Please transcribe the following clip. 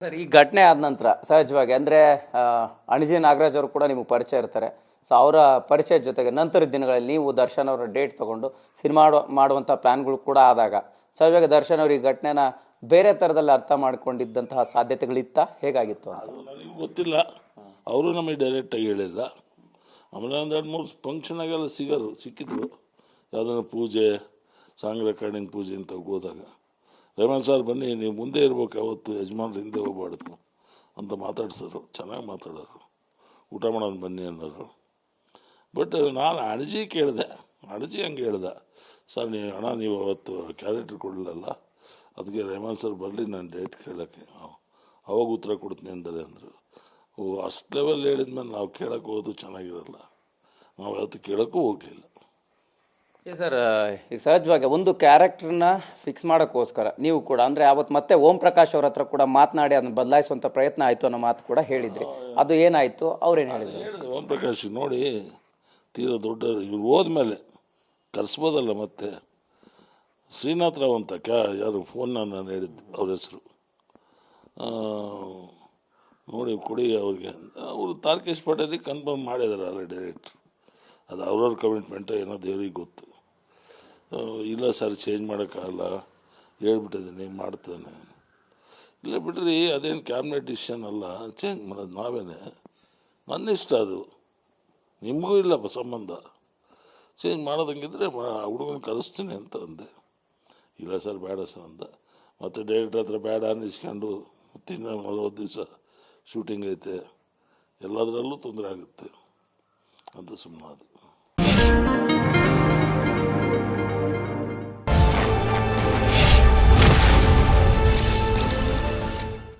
Sir, ಈ ಘಟನೆ ಆದ ನಂತರ ಸಹಜವಾಗಿ, ಅಂದರೆ ಅಣಜಿ ನಾಗರಾಜ್ ಅವರು ಕೂಡ ನಿಮಗೆ ಪರಿಚಯ ಇರ್ತಾರೆ. ಸೊ ಅವರ ಪರಿಚಯದ ಜೊತೆಗೆ ನಂತರದ ದಿನಗಳಲ್ಲಿ ನೀವು ದರ್ಶನ್ ಅವರ ಡೇಟ್ ತಗೊಂಡು ಸಿನಿಮಾ ಮಾಡುವಂಥ ಪ್ಲಾನ್ಗಳು ಕೂಡ ಆದಾಗ ಸಹಜವಾಗಿ ದರ್ಶನ್ ಅವರು ಈ ಘಟನೆನ ಬೇರೆ ಥರದಲ್ಲಿ ಅರ್ಥ ಮಾಡ್ಕೊಂಡಿದ್ದಂತಹ ಸಾಧ್ಯತೆಗಳಿತ್ತ? ಹೇಗಾಗಿತ್ತು ಅದು ನನಗೆ ಗೊತ್ತಿಲ್ಲ. ಅವರು ನಮಗೆ ಡೈರೆಕ್ಟಾಗಿ ಹೇಳಿಲ್ಲ. ಆಮೇಲೆ ಒಂದು ಎರಡು ಮೂರು ಫಂಕ್ಷನಾಗೆಲ್ಲ ಸಿಗೋರು, ಸಿಕ್ಕಿದ್ರು. ಯಾವುದನ್ನ ಪೂಜೆ, ಸಾಂಗ್ ರೆಕಾರ್ಡಿಂಗ್ ಪೂಜೆ ಅಂತ ಹೋದಾಗ. ರೇಮನ್ ಸರ್ ಬನ್ನಿ, ನೀವು ಮುಂದೆ ಇರ್ಬೇಕು ಯಾವತ್ತು, ಯಜಮಾನ್ರು ಹಿಂದೆ ಹೋಗ್ಬಾರ್ದು ಅಂತ ಮಾತಾಡ್ಸೋರು, ಚೆನ್ನಾಗಿ ಮಾತಾಡೋರು, ಊಟ ಮಾಡೋನು ಬನ್ನಿ ಅನ್ನೋರು. ಬಟ್ ನಾನು ಅಣಜಿ ಕೇಳಿದೆ ಅಣಜಿ ಹಂಗೆ ಹೇಳ್ದೆ, ಸರ್ ನೀವು ಹಣ ನೀವು ಅವತ್ತು ಕ್ಯಾರೆಟ್ರ್ ಕೊಡಲಿಲ್ಲ ಅದಕ್ಕೆ ರೇಮನ್ ಸರ್ ಬರಲಿ ನಾನು ಡೇಟ್ ಕೇಳೋಕ್ಕೆ. ಅವಾಗ ಉತ್ತರ ಕೊಡ್ತೀನಿ ಅಂದರೆ ಅಂದರು. ಓ, ಅಷ್ಟು ಲೆವೆಲ್ ಹೇಳಿದ್ಮೇಲೆ ನಾವು ಕೇಳಕ್ಕೆ ಹೋಗೋದು ಚೆನ್ನಾಗಿರಲ್ಲ. ನಾವು ಯಾವತ್ತು ಕೇಳೋಕ್ಕೂ ಹೋಗಲಿಲ್ಲ. ಸರ್ ಈಗ ಸಹಜವಾಗಿ ಒಂದು ಕ್ಯಾರೆಕ್ಟರ್ನ ಫಿಕ್ಸ್ ಮಾಡೋಕ್ಕೋಸ್ಕರ ನೀವು ಕೂಡ ಅಂದರೆ ಅವತ್ತು ಮತ್ತೆ ಓಂ ಪ್ರಕಾಶ್ ಅವ್ರ ಹತ್ರ ಕೂಡ ಮಾತನಾಡಿ ಅದನ್ನ ಬದಲಾಯಿಸುವಂಥ ಪ್ರಯತ್ನ ಆಯಿತು ಅನ್ನೋ ಮಾತು ಕೂಡ ಹೇಳಿದ್ರಿ. ಅದು ಏನಾಯಿತು? ಅವ್ರೇನು ಹೇಳಿದ್ರು? ಹೇಳಿದೆ ಓಂ ಪ್ರಕಾಶ್ ನೋಡಿ ತೀರ ದೊಡ್ಡ ಇವ್ರು ಹೋದ್ಮೇಲೆ ಕರೆಸ್ಬೋದಲ್ಲ ಮತ್ತೆ? ಶ್ರೀನಾಥ್ ರಾವ್ ಅಂತ ಕ್ಯಾ ಯಾರು ಫೋನ್ನ ನಾನು ಹೇಳಿದ್ದು ಅವ್ರ ಹೆಸರು. ನೋಡಿ ಕೊಡಿ ಅವ್ರಿಗೆ. ಅವರು ತಾರ್ಕೇಶ್ ಪಟೇಲಿಗೆ ಕನ್ಫರ್ಮ್ ಮಾಡಿದ್ದಾರೆ ಅಲ್ಲ ಡೈರೆಕ್ಟ್ರು ಅದು ಅವ್ರವ್ರ ಕಮಿಟ್ಮೆಂಟ್ ಏನೋ ದೇವ್ರಿಗೆ ಗೊತ್ತು. ಇಲ್ಲ ಸರ್ ಚೇಂಜ್ ಮಾಡೋಕ್ಕಾಗಲ್ಲ. ಹೇಳ್ಬಿಟ್ಟಿದ್ದೀನಿ ಮಾಡ್ತಾನೆ ಇಲ್ಲ ಬಿಡ್ರಿ, ಅದೇನು ಕ್ಯಾಬಿನೆಟ್ ಡಿಸಿಷನ್ ಅಲ್ಲ ಚೇಂಜ್ ಮಾಡೋದು ನಾವೇನೆ. ನನ್ನ ಇಷ್ಟ ಅದು. ನಿಮಗೂ ಇಲ್ಲ ಸಂಬಂಧ. ಚೇಂಜ್ ಮಾಡೋದಂಗಿದ್ರೆ ಹುಡುಗನ ಕಲಿಸ್ತೀನಿ ಅಂತ ಅಂದೆ. ಇಲ್ಲ ಸರ್, ಬೇಡ ಸರ್ ಅಂತ ಮತ್ತು ಡೈರೆಕ್ಟರ್ ಹತ್ರ ಬೇಡ ಅನ್ನಿಸ್ಕೊಂಡು ತಿನ್ನ ನಲ್ವತ್ತು ದಿವಸ ಶೂಟಿಂಗ್ ಐತೆ. ಎಲ್ಲದರಲ್ಲೂ ತೊಂದರೆ ಆಗುತ್ತೆ. ಅಂತ ಸುಮ್ಮನೆ